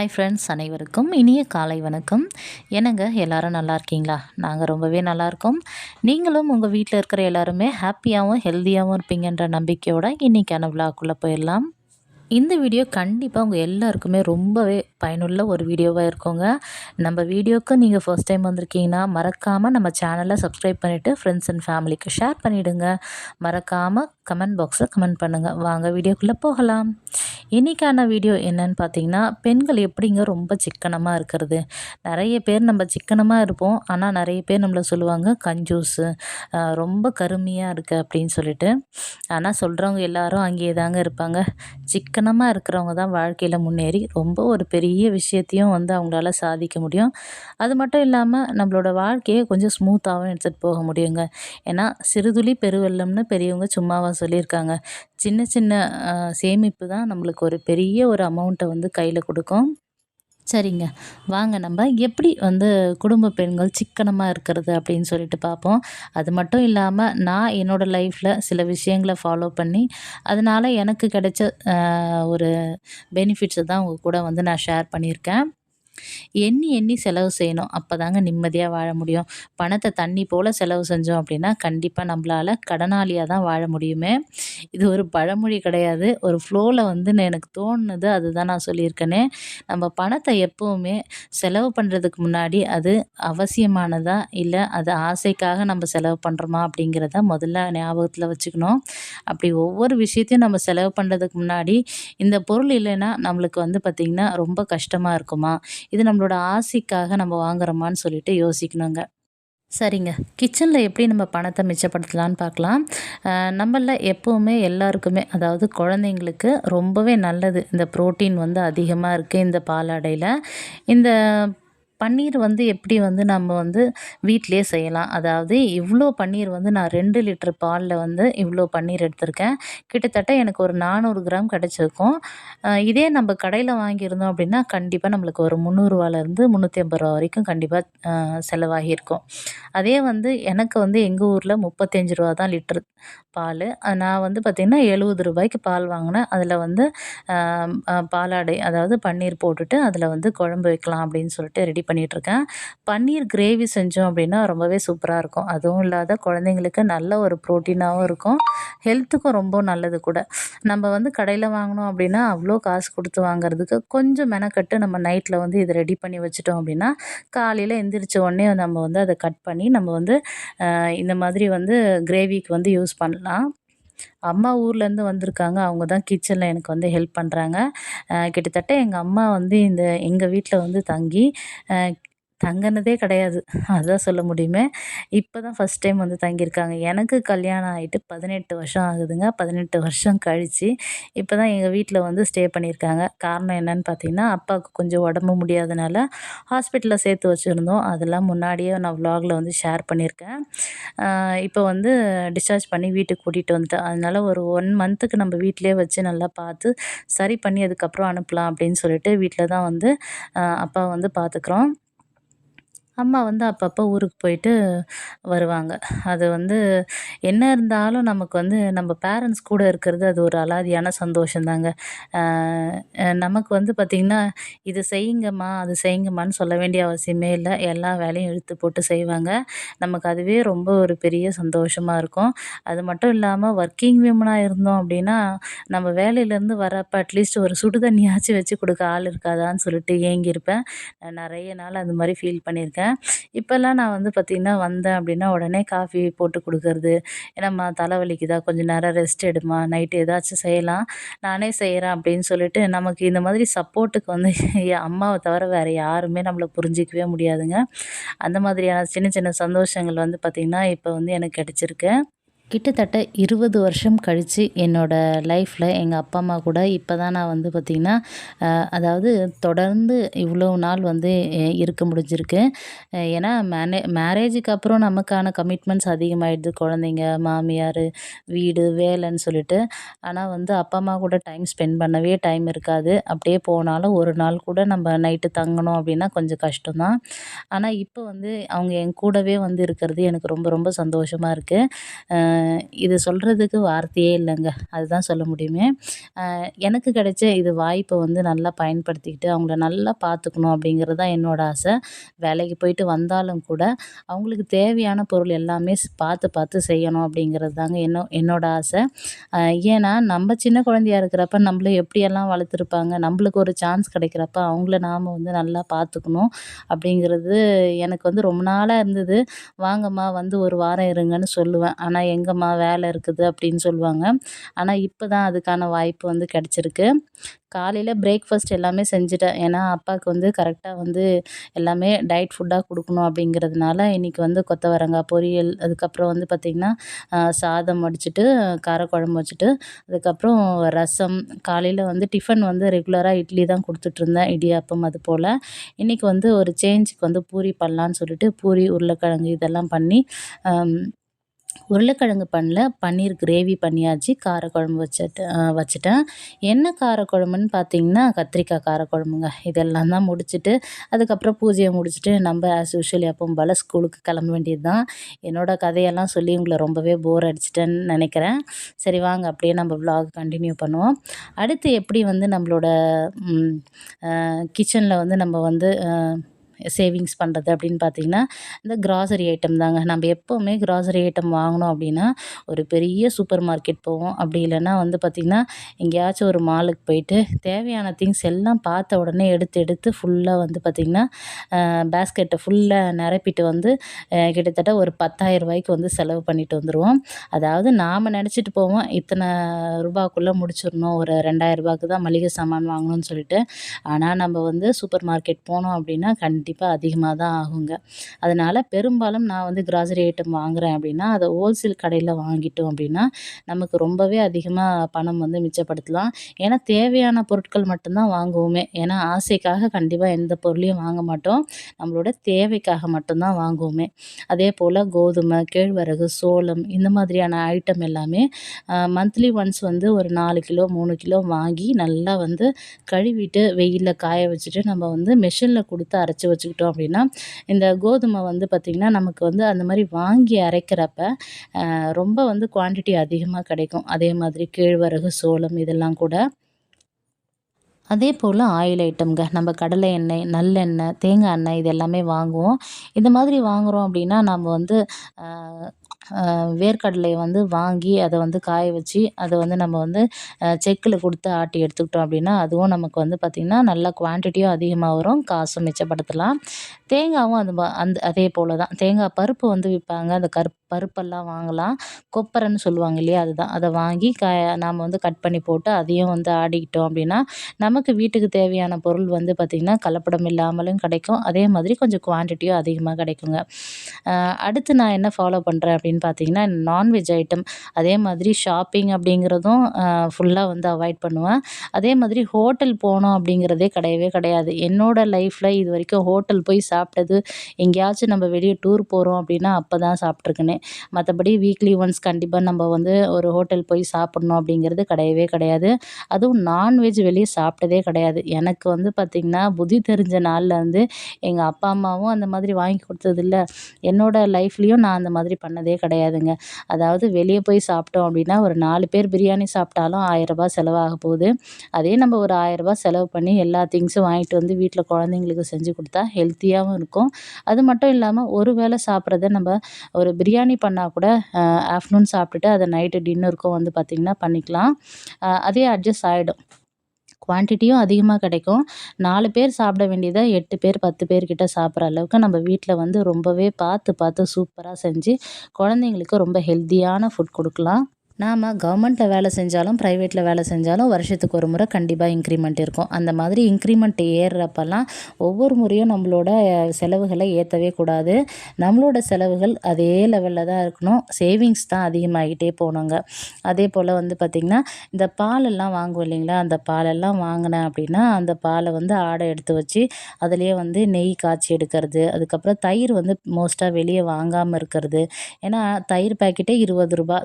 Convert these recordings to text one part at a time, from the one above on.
Hi friends அனைவருக்கும் இனிய காலை வணக்கம். என்னங்க எல்லாரும் நல்லா இருக்கீங்களா? நாங்கள் ரொம்பவே நல்லா இருக்கோம். நீங்களும் உங்கள் வீட்டில் இருக்கிற எல்லாருமே ஹாப்பியாகவும் ஹெல்த்தியாகவும் இருப்பீங்கன்ற நம்பிக்கையோட இன்றைக்கான விழாக்குள்ளே போயிடலாம். இந்த வீடியோ கண்டிப்பாக உங்கள் எல்லாருக்குமே ரொம்பவே பயனுள்ள ஒரு வீடியோவாக இருக்குங்க. நம்ம வீடியோக்கு நீங்கள் ஃபர்ஸ்ட் டைம் வந்திருக்கீங்கன்னா மறக்காமல் நம்ம சேனலை சப்ஸ்கிரைப் பண்ணிவிட்டு ஃப்ரெண்ட்ஸ் அண்ட் ஃபேமிலிக்கு ஷேர் பண்ணிவிடுங்க மறக்காமல் கமெண்ட் பாக்ஸில் கமெண்ட் பண்ணுங்கள் வாங்க வீடியோக்குள்ளே போகலாம். இன்றைக்கான வீடியோ என்னன்னு பார்த்தீங்கன்னா பெண்கள் எப்படிங்க ரொம்ப சிக்கனமாக இருக்கிறது? நிறைய பேர் நம்ம சிக்கனமாக இருப்போம். ஆனால் நிறைய பேர் நம்மளை சொல்லுவாங்க கஞ்சூஸு ரொம்ப கருமையாக இருக்குது அப்படின்னு சொல்லிட்டு. ஆனால் சொல்கிறவங்க எல்லாரும் அங்கேயே தாங்க இருப்பாங்க. சிக்கனமாக இருக்கிறவங்க தான் வாழ்க்கையில் முன்னேறி ரொம்ப ஒரு பெரிய விஷயத்தையும் வந்து அவங்களால சாதிக்க முடியும். அது மட்டும் இல்லாமல் நம்மளோட வாழ்க்கையை கொஞ்சம் ஸ்மூத்தாகவும் எடுத்துகிட்டு போக முடியுங்க. ஏன்னா சிறுதுளி பெருவெள்ளம்னு பெரியவங்க சும்மாவா சொல்லியிருக்காங்க. சின்ன சின்ன சேமிப்பு தான் நம்மளுக்கு ஒரு பெரிய ஒரு அமௌண்ட்டை வந்து கையில் கொடுக்கும். சரிங்க. வாங்க நம்ம எப்படி வந்து குடும்ப பெண்கள் சிக்கனமாக இருக்கிறது அப்படின்னு சொல்லிட்டு பார்ப்போம். அது மட்டும் இல்லாமல் நான் என்னோடய லைஃப்பில் சில விஷயங்களை ஃபாலோ பண்ணி அதனால் எனக்கு கிடைச்ச ஒரு பெனிஃபிட்ஸை தான் உங்கள் கூட வந்து நான் ஷேர் பண்ணியிருக்கேன். எண்ணி எண்ணி செலவு செய்யணும். அப்போ தாங்க நிம்மதியாக வாழ முடியும். பணத்தை தண்ணி போல் செலவு செஞ்சோம் அப்படின்னா கண்டிப்பாக நம்மளால் கடனாளியாக தான் வாழ முடியுமே. இது ஒரு பழமொழி கிடையாது. ஒரு ஃப்ளோவில் வந்து எனக்கு தோணுது அதுதான் நான் சொல்லியிருக்கேனே. நம்ம பணத்தை எப்போவுமே செலவு பண்ணுறதுக்கு முன்னாடி அது அவசியமானதா? இல்லை அது ஆசைக்காக நம்ம செலவு பண்ணுறோமா அப்படிங்கிறத முதல்ல ஞாபகத்தில் வச்சுக்கணும். அப்படி ஒவ்வொரு விஷயத்தையும் நம்ம செலவு பண்ணுறதுக்கு முன்னாடி இந்த பொருள் இல்லைன்னா நம்மளுக்கு வந்து பார்த்திங்கன்னா ரொம்ப கஷ்டமாக இருக்குமா? இது நம்மளோட ஆசைக்காக நம்ம வாங்குறோமான்னு சொல்லிட்டு யோசிக்கணுங்க. சரிங்க. கிச்சனில் எப்படி நம்ம பணத்தை மிச்சப்படுத்தலான்னு பார்க்கலாம். நம்மள எப்போவுமே எல்லாருக்குமே அதாவது குழந்தைங்களுக்கு ரொம்பவே நல்லது. இந்த ப்ரோட்டீன் வந்து அதிகமாக இருக்குது இந்த பாலாடையில். இந்த பன்னீர் வந்து எப்படி வந்து நம்ம வந்து வீட்டிலேயே செய்யலாம். அதாவது இவ்வளோ பன்னீர் வந்து நான் ரெண்டு லிட்டர் பாலில் வந்து இவ்வளோ பன்னீர் எடுத்திருக்கேன். கிட்டத்தட்ட எனக்கு ஒரு நானூறு கிராம் கிடச்சிருக்கும். இதே நம்ம கடையில் வாங்கியிருந்தோம் அப்படின்னா கண்டிப்பாக நம்மளுக்கு ஒரு முந்நூறுவாலேருந்து முந்நூற்றி ஐம்பது ரூபா வரைக்கும் கண்டிப்பாக செலவாகியிருக்கும் அதே வந்து எனக்கு வந்து எங்கள் ஊரில் முப்பத்தஞ்சு ரூபா தான் லிட்டர் பால். நான் வந்து பார்த்திங்கன்னா எழுபது ரூபாய்க்கு பால் வாங்கினேன். அதில் வந்து பாலாடை அதாவது பன்னீர் போட்டுட்டு அதில் வந்து குழம்பு வைக்கலாம் அப்படின்னு சொல்லிட்டு ரெடி பண்ணிகிட்ருக்கேன் பன்னீர் கிரேவி செஞ்சோம் அப்படின்னா ரொம்பவே சூப்பராக இருக்கும். அதுவும் இல்லாத குழந்தைங்களுக்கு நல்ல ஒரு ப்ரோட்டீனாகவும் இருக்கும். ஹெல்த்துக்கும் ரொம்ப நல்லது கூட. நம்ம வந்து கடையில் வாங்கினோம் அப்படின்னா அவ்வளோ காசு கொடுத்து வாங்குறதுக்கு கொஞ்சம் மெனக்கட்டு நம்ம நைட்டில் வந்து இதை ரெடி பண்ணி வச்சுட்டோம் அப்படின்னா காலையில் எந்திரிச்ச உடனே நம்ம வந்து அதை கட் பண்ணி நம்ம வந்து இந்த மாதிரி வந்து கிரேவிக்கு வந்து யூஸ் பண்ணலாம். அம்மா ஊர்லேருந்து வந்திருக்காங்க. அவங்க தான் கிச்சனில் எனக்கு வந்து ஹெல்ப் பண்ணுறாங்க கிட்டத்தட்ட எங்கள் அம்மா வந்து இந்த எங்கள் வீட்டில் வந்து தங்கி தங்கினதே கிடையாது. அதுதான் சொல்ல முடியுமே. இப்போ தான் ஃபஸ்ட் டைம் வந்து தங்கியிருக்காங்க. எனக்கு கல்யாணம் ஆகிட்டு பதினெட்டு வருஷம் ஆகுதுங்க. பதினெட்டு வருஷம் கழித்து இப்போ தான் எங்கள் வீட்டில் வந்து ஸ்டே பண்ணியிருக்காங்க. காரணம் என்னன்னு பார்த்தீங்கன்னா அப்பாவுக்கு கொஞ்சம் உடம்பு முடியாதனால ஹாஸ்பிட்டலில் சேர்த்து வச்சுருந்தோம். அதெல்லாம் முன்னாடியே நான் வ்ளாகில் வந்து ஷேர் பண்ணியிருக்கேன். இப்போ வந்து டிஸ்சார்ஜ் பண்ணி வீட்டுக்கு கூட்டிகிட்டு வந்துட்டேன். அதனால் ஒரு ஒன் மந்த்துக்கு நம்ம வீட்டிலே வச்சு நல்லா பார்த்து சரி பண்ணி அதுக்கப்புறம் அனுப்பலாம் அப்படின்னு சொல்லிட்டு வீட்டில் தான் வந்து அப்பா வந்து பார்த்துக்குறோம் அம்மா வந்து அப்பப்போ ஊருக்கு போயிட்டு வருவாங்க. அது வந்து என்ன இருந்தாலும் நமக்கு வந்து நம்ம பேரண்ட்ஸ் கூட இருக்கிறது அது ஒரு அலாதியான சந்தோஷந்தாங்க நமக்கு வந்து பார்த்திங்கன்னா இது செய்யுங்கம்மா அது செய்யுங்கம்மான்னு சொல்ல வேண்டிய அவசியமே இல்லை. எல்லா வேலையும் இழுத்து போட்டு செய்வாங்க. நமக்கு அதுவே ரொம்ப ஒரு பெரிய சந்தோஷமாக இருக்கும். அது மட்டும் இல்லாமல் ஒர்க்கிங் விமனாக இருந்தோம் அப்படின்னா நம்ம வேலையிலேருந்து வரப்போ அட்லீஸ்ட் ஒரு சுடு தண்ணியாச்சும் வச்சு கொடுக்க ஆள் இருக்காதான்னு சொல்லிட்டு ஏங்கியிருப்பேன். நிறைய நாள் அந்த மாதிரி ஃபீல் பண்ணியிருக்கேன். இப்போல்லாம் நான் வந்து பார்த்திங்கன்னா வந்தேன் அப்படின்னா உடனே காஃபி போட்டு கொடுக்கறது. என்னம்மா தலைவலிக்குதா கொஞ்சம் நேரம் ரெஸ்ட் எடுமா நைட்டு ஏதாச்சும் செய்யலாம். நானே செய்கிறேன் அப்படின்னு சொல்லிட்டு நமக்கு இந்த மாதிரி சப்போர்ட்டுக்கு வந்து என் அம்மாவை தவிர வேறு யாருமே நம்மளை புரிஞ்சிக்கவே முடியாதுங்க. அந்த மாதிரியான சின்ன சின்ன சந்தோஷங்கள் வந்து பார்த்திங்கன்னா இப்போ வந்து எனக்கு கிடச்சிருக்கு. கிட்டத்தட்ட இருபது வருஷம் கழித்து என்னோடய லைஃப்பில் எங்கள் அப்பா அம்மா கூட இப்போ தான் நான் வந்து பார்த்திங்கன்னா அதாவது தொடர்ந்து இவ்வளோ நாள் வந்து இருக்க முடிஞ்சிருக்கு. ஏன்னா மேனே மேரேஜுக்கு அப்புறம் நமக்கான கமிட்மெண்ட்ஸ் அதிகமாகிடுது குழந்தைங்க மாமியார் வீடு வேலைன்னு சொல்லிட்டு. ஆனால் வந்து அப்பா அம்மா கூட டைம் ஸ்பெண்ட் பண்ணவே டைம் இருக்காது. அப்படியே போனாலும் ஒரு நாள் கூட நம்ம நைட்டு தங்கணும் அப்படின்னா கொஞ்சம் கஷ்டம்தான். ஆனால் இப்போ வந்து அவங்க என் கூடவே வந்து இருக்கிறது எனக்கு ரொம்ப ரொம்ப சந்தோஷமாக இருக்குது இது சொல்கிறதுக்கு வார்த்தையே இல்லைங்க. அதுதான் சொல்ல முடியுமே. எனக்கு கிடைச்ச இது வாய்ப்பை வந்து நல்லா பயன்படுத்திக்கிட்டு அவங்கள நல்லா பார்த்துக்கணும் அப்படிங்கிறது தான் என்னோடய ஆசை. வேலைக்கு போயிட்டு வந்தாலும் கூட அவங்களுக்கு தேவையான பொருள் எல்லாமே பார்த்து பார்த்து செய்யணும் அப்படிங்கிறது தாங்க என்ன என்னோடய ஆசை. ஏன்னா நம்ம சின்ன குழந்தையா இருக்கிறப்ப நம்மளை எப்படியெல்லாம் வளர்த்துருப்பாங்க நம்மளுக்கு ஒரு சான்ஸ் கிடைக்கிறப்ப அவங்கள நாம் வந்து நல்லா பார்த்துக்கணும் அப்படிங்கிறது எனக்கு வந்து ரொம்ப நாளாக இருந்தது. வாங்கம்மா வந்து ஒரு வாரம் இருங்கன்னு சொல்லுவேன். ஆனால் எங்கள் எங்கேம்மா வேலை இருக்குது அப்படின்னு சொல்லுவாங்க. ஆனால் இப்போ தான் அதுக்கான வாய்ப்பு வந்து கிடச்சிருக்கு. காலையில் பிரேக்ஃபாஸ்ட் எல்லாமே செஞ்சுட்டேன் ஏன்னா அப்பாவுக்கு வந்து கரெக்டாக வந்து எல்லாமே டயட் ஃபுட்டாக கொடுக்கணும் அப்படிங்கிறதுனால இன்றைக்கி வந்து கொத்தவரங்காய் பொரியல் அதுக்கப்புறம் வந்து பார்த்திங்கன்னா சாதம் வடிச்சிட்டு காரக்குழம்பு வச்சுட்டு அதுக்கப்புறம் ரசம் காலையில் வந்து டிஃபன் வந்து ரெகுலராக இட்லி தான் கொடுத்துட்ருந்தேன் இடியாப்பம் அது போல். இன்றைக்கி வந்து ஒரு சேஞ்சுக்கு வந்து பூரி பண்ணலான்னு சொல்லிட்டு பூரி உருளைக்கிழங்கு இதெல்லாம் பண்ணி உருளைக்கிழங்கு பண்ணல பன்னீர் கிரேவி பண்ணியாச்சு காரக்குழம்பு வச்சுட்டு வச்சுட்டேன். என்ன காரக்குழம்புன்னு பார்த்தீங்கன்னா கத்திரிக்காய் காரக்குழம்புங்க. இதெல்லாம் தான் முடிச்சுட்டு அதுக்கப்புறம் பூஜையை முடிச்சுட்டு நம்ம ஆஸ் யூஷுவல் எப்பவும் போல் ஸ்கூலுக்கு கிளம்ப வேண்டியது தான் என்னோடய கதையெல்லாம் சொல்லி உங்களை ரொம்பவே போர் அடிச்சிட்டேன்னு நினைக்கிறேன். சரி வாங்க அப்படியே நம்ம விலாக் கண்டினியூ பண்ணுவோம். அடுத்து எப்படி வந்து நம்மளோட கிச்சனில் வந்து நம்ம வந்து சேவிங்ஸ் பண்ணுறது அப்படின்னு பார்த்தீங்கன்னா இந்த கிராசரி ஐட்டம் தாங்க. நம்ம எப்போவுமே கிராசரி ஐட்டம் வாங்கினோம் அப்படின்னா ஒரு பெரிய சூப்பர் மார்க்கெட் போவோம். அப்படி இல்லைன்னா வந்து பார்த்திங்கன்னா எங்கேயாச்சும் ஒரு மாலுக்கு போயிட்டு தேவையான திங்ஸ் எல்லாம் பார்த்த உடனே எடுத்து எடுத்து ஃபுல்லாக வந்து பார்த்திங்கன்னா பேஸ்கெட்டை ஃபுல்லாக நிரப்பிட்டு வந்து கிட்டத்தட்ட ஒரு பத்தாயிரம் ரூபாய்க்கு வந்து செலவு பண்ணிட்டு வந்துடுவோம் அதாவது நாம் நினச்சிட்டு போவோம் இத்தனை ரூபாக்குள்ளே முடிச்சிடணும். ஒரு ரெண்டாயிரம் ரூபாய்க்கு தான் மளிகை சாமான் வாங்கணும்னு சொல்லிட்டு. ஆனால் நம்ம வந்து சூப்பர் மார்க்கெட் போனோம் அப்படின்னா கண்டிப்பாக கண்டிப்பாக அதிகமாக தான் ஆகுங்க. அதனால் பெரும்பாலும் நான் வந்து கிராசரி ஐட்டம் வாங்குகிறேன் அப்படின்னா அதை ஹோல்சேல் கடையில் வாங்கிட்டோம் அப்படின்னா நமக்கு ரொம்பவே அதிகமாக பணம் வந்து மிச்சப்படுத்தலாம். ஏன்னா தேவையான பொருட்கள் மட்டும்தான் வாங்குவோமே. ஏன்னா ஆசைக்காக கண்டிப்பாக எந்த பொருளையும் வாங்க மாட்டோம். நம்மளோட தேவைக்காக மட்டும்தான் வாங்குவோமே. அதே போல் கோதுமை கேழ்வரகு சோளம் இந்த மாதிரியான ஐட்டம் எல்லாமே மந்த்லி ஒன்ஸ் வந்து ஒரு நாலு கிலோ மூணு கிலோ வாங்கி நல்லா வந்து கழுவிட்டு வெயிலில் காய வச்சுட்டு நம்ம வந்து மிஷினில் கொடுத்து அரைச்சி வச்சு வச்சுக்கிட்டோம் அப்படின்னா இந்த கோதுமை வந்து பார்த்திங்கன்னா நமக்கு வந்து அந்த மாதிரி வாங்கி அரைக்கிறப்ப ரொம்ப வந்து குவான்டிட்டி அதிகமாக கிடைக்கும். அதே மாதிரி கேழ்வரகு சோளம் இதெல்லாம் கூட. அதே போல் ஆயில் ஐட்டம்ங்க நம்ம கடலை எண்ணெய் நல்லெண்ணெய் தேங்காய் எண்ணெய் இது எல்லாமே வாங்குவோம். இந்த மாதிரி வாங்குகிறோம் அப்படின்னா நம்ம வந்து வேர்க்கடலையை வந்து வாங்கி அதை வந்து காய வச்சு அதை வந்து நம்ம வந்து செக்கில் கொடுத்து ஆட்டி எடுத்துக்கிட்டோம் அப்படின்னா அதுவும் நமக்கு வந்து பார்த்திங்கன்னா நல்லா குவான்டிட்டியும் அதிகமாக வரும். காசும் மிச்சப்படுத்தலாம். தேங்காயும் அது அந்த அதே போல் தான் தேங்காய் பருப்பு வந்து விற்பாங்க அந்த கருப்பு பருப்பெல்லாம் வாங்கலாம். கொப்பரைன்னு சொல்லுவாங்க இல்லையா? அதுதான். அதை வாங்கி க நாம் வந்து கட் பண்ணி போட்டு அதையும் வந்து ஆடிக்கிட்டோம் அப்படின்னா நமக்கு வீட்டுக்கு தேவையான பொருள் வந்து பார்த்திங்கன்னா கலப்படம் இல்லாமலும் கிடைக்கும். அதே மாதிரி கொஞ்சம் குவான்டிட்டியும் அதிகமாக கிடைக்குங்க. அடுத்து நான் என்ன ஃபாலோ பண்ணுறேன் அப்படின்னு பார்த்தீங்கன்னா நான்வெஜ் ஐட்டம் அதே மாதிரி ஷாப்பிங் அப்படிங்கிறதும் ஃபுல்லாக வந்து அவாய்ட் பண்ணுவேன். அதே மாதிரி ஹோட்டல் போனோம் அப்படிங்கிறதே கிடையவே கிடையாது. என்னோடய லைஃப்பில் இது வரைக்கும் ஹோட்டல் போய் சாப்பிட்டது. எங்கேயாச்சும் நம்ம வெளியே டூர் போகிறோம் அப்படின்னா அப்போ தான் சாப்பிட்ருக்குன்னு மற்றபடி வீக்லி ஒன்ஸ் கண்டிப்பாக நம்ம வந்து ஒரு ஹோட்டல் போய் சாப்பிட்ணும் அப்படிங்கிறது கிடையவே கிடையாது. அதுவும் நான்வெஜ் வெளியே சாப்பிட்டதே கிடையாது. எனக்கு வந்து பார்த்திங்கன்னா புதி தெரிஞ்ச நாளில் வந்து எங்கள் அப்பா அம்மாவும் அந்த மாதிரி வாங்கி கொடுத்ததில்ல. என்னோடய லைஃப்லேயும் நான் அந்த மாதிரி பண்ணதே கிடையாதுங்க. அதாவது வெளியே போய் சாப்பிட்டோம் அப்படின்னா ஒரு நாலு பேர் பிரியாணி சாப்பிட்டாலும் ஆயிரரூபா செலவாக போகுது. அதே நம்ம ஒரு ஆயிரரூபா செலவு பண்ணி எல்லா திங்ஸும் வாங்கிட்டு வந்து வீட்டில் குழந்தைங்களுக்கு செஞ்சு கொடுத்தா ஹெல்த்தியாகவும் இருக்கும். அது மட்டும் இல்லாமல் ஒரு வேளை சாப்பிட்றத நம்ம ஒரு பிரியாணி பண்ணால் கூட ஆஃப்டர்நூன் சாப்பிட்டுட்டு அதை நைட்டு டின்னருக்கும் வந்து பார்த்திங்கன்னா பண்ணிக்கலாம். அதே அட்ஜஸ்ட் ஆகிடும் குவான்டிட்டியும் அதிகமாக கிடைக்கும். நாலு பேர் சாப்பிட வேண்டியதை எட்டு பேர் பத்து பேர்கிட்ட சாப்பிட்ற அளவுக்கு நம்ம வீட்டில் வந்து ரொம்பவே பார்த்து பார்த்து சூப்பராக செஞ்சு குழந்தைங்களுக்கு ரொம்ப ஹெல்த்தியான ஃபுட் கொடுக்கலாம். நாம் கவர்மெண்ட்டில் வேலை செஞ்சாலும் ப்ரைவேட்டில் வேலை செஞ்சாலும் வருஷத்துக்கு ஒரு முறை கண்டிப்பாக இன்க்ரிமெண்ட் இருக்கும். அந்த மாதிரி இன்க்ரிமெண்ட் ஏறுறப்பெல்லாம் ஒவ்வொரு முறையும் நம்மளோட செலவுகளை ஏற்றவே கூடாது. நம்மளோட செலவுகள் அதே லெவலில் தான் இருக்கணும். சேவிங்ஸ் தான் அதிகமாகிட்டே போகணுங்க அதே போல் வந்து பார்த்திங்கன்னா இந்த பாலெல்லாம் வாங்குவோம் இல்லைங்களா? அந்த பாலெல்லாம் வாங்கினேன் அப்படின்னா அந்த பாலை வந்து ஆடை எடுத்து வச்சு அதுலேயே வந்து நெய் காய்ச்சி எடுக்கிறது. அதுக்கப்புறம் தயிர் வந்து மோஸ்ட்டாக வெளியே வாங்காமல் இருக்கிறது. ஏன்னா தயிர் பேக்கெட்டே இருபது ரூபா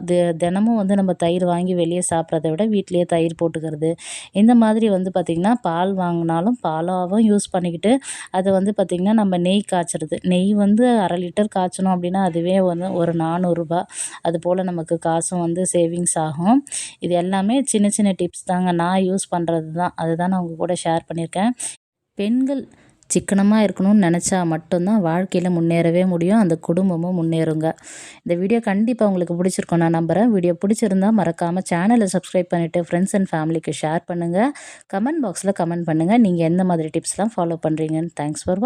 தினமும் வந்து நம்ம தயிர் வாங்கி வெளியே சாப்பிட்றத விட வீட்டிலேயே தயிர் போட்டுக்கிறது. இந்த மாதிரி வந்து பார்த்திங்கன்னா பால் வாங்கினாலும் பாலாகவும் யூஸ் பண்ணிக்கிட்டு அதை வந்து பார்த்திங்கன்னா நம்ம நெய் காய்ச்சறது. நெய் வந்து அரை லிட்டர் காய்ச்சணும் அப்படின்னா அதுவே வந்து ஒரு நானூறுரூபா அது போல் நமக்கு காசும் வந்து சேவிங்ஸ் ஆகும். இது எல்லாமே சின்ன சின்ன டிப்ஸ் தாங்க நான் யூஸ் பண்ணுறது தான் அதுதான் நான் உங்கள் கூட ஷேர் பண்ணியிருக்கேன். பெண்கள் சிக்கனமாக இருக்கணும்னு நினச்சா மட்டும்தான் வாழ்க்கையில் முன்னேறவே முடியும். அந்த குடும்பமும் முன்னேறுங்க. இந்த வீடியோ கண்டிப்பாக உங்களுக்கு பிடிச்சிருக்கும் நான் நம்புகிறேன் வீடியோ பிடிச்சிருந்தா மறக்காமல் சேனலை சப்ஸ்கிரைப் பண்ணிவிட்டு ஃப்ரெண்ட்ஸ் அண்ட் ஃபேமிலிக்கு ஷேர் பண்ணுங்கள் கமெண்ட் பாக்ஸில் கமெண்ட் பண்ணுங்கள் நீங்கள் எந்த மாதிரி டிப்ஸ்லாம் ஃபாலோ பண்ணுறீங்கன்னு தேங்க்ஸ் ஃபார்